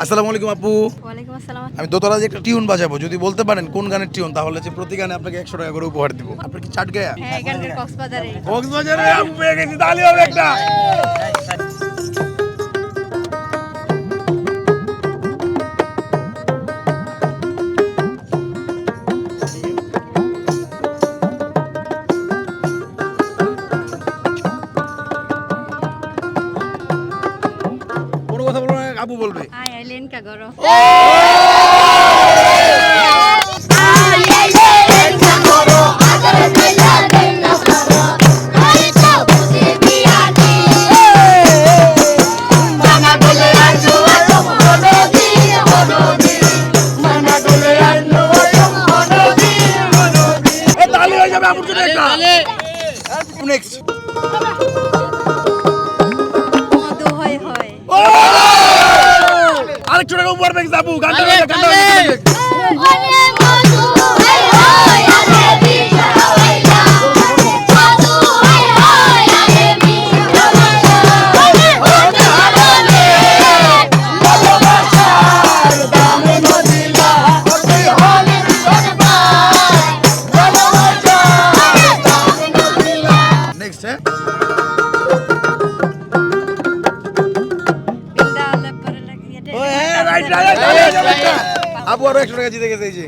আসসালামু আলাইকুম আপু। ওয়ালাইকুম আসসালাম। আমি দোতলা যে একটা টিউন বাজাবো। যদি বলতে পারেন কোন গানের টিউন তাহলে যে প্রতি গানে আপনাকে একশো টাকা করে উপহার দিব। আপনার কি চাট গায়া? হ্যাঁ এখানকার কক্সবাজারে। কক্সবাজারে আপু পেয়ে গেছি তাহলে হবে একটা। কোনো কথা বলব আপু বলবে। আই আইলেন কা আরেকটু টাকা উপহার পেয়েছে আপু গানটা গাইছে, গানটা গাইছে। আপু আরও একশো টাকা জিতে গেছে এই যে।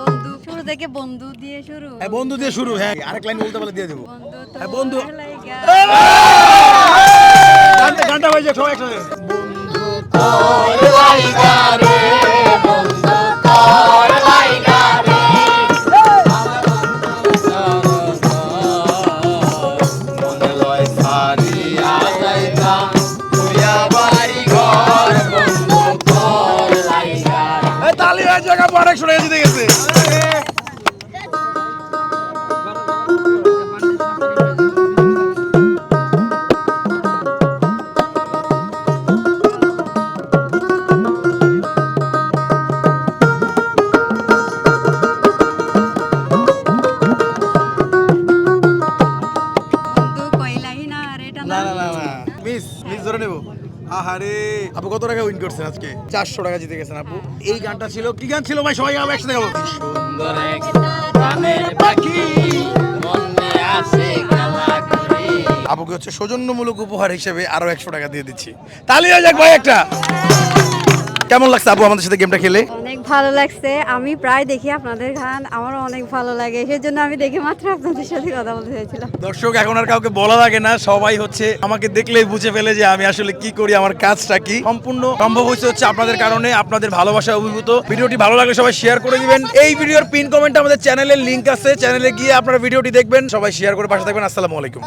বন্ধু শুরু থেকে বন্ধু দিয়ে শুরু। হ্যাঁ বন্ধু দিয়ে শুরু হ্যাঁ আরেক লাইন বলতে পারলে দিয়ে দেবো। হ্যাঁ, বন্ধু। গানটা যাক সবাই একসাথে। বন্ধু না না না না। না মিস মিস ধরে নেব। আহারে আপু কত টাকা উইন করছেন আজকে? চারশো টাকা জিতে গেছেন আপু। এই গানটা ছিল কি গান ছিল ভাই? সবাই আমরা একসাথে গাবো। সুন্দর এক পাখি আসে আপুকে হচ্ছে সৌজন্যমূলক উপহার হিসেবে আরও একশো টাকা দিয়ে দিচ্ছি। তাহলে যাক ভাই একটা। কেমন লাগছে আপু আমাদের সাথে গেমটা খেলে? অনেক ভালো লাগছে। আমি প্রায় দেখি আপনাদের গান আমারও অনেক ভালো লাগে। সেই জন্য আমি দেখে মাত্র আপনাদের সাথে কথা বলতে চাইছিলাম। দর্শক এখন আর কাউকে বলা লাগে না সবাই হচ্ছে আমাকে দেখলেই বুঝে ফেলে যে আমি আসলে কি করি আমার কাজটা কি। সম্পূর্ণ সম্ভব হয়েছে হচ্ছে আপনাদের কারণে আপনাদের ভালোবাসা অভিভূত। ভিডিওটি ভালো লাগলে সবাই শেয়ার করে দিবেন। এই ভিডিওর পিন কমেন্টে আমাদের চ্যানেলের লিংক আছে। চ্যানেলে গিয়ে আপনারা ভিডিওটি দেখবেন সবাই শেয়ার করে পাশে থাকবেন। আসসালামু আলাইকুম।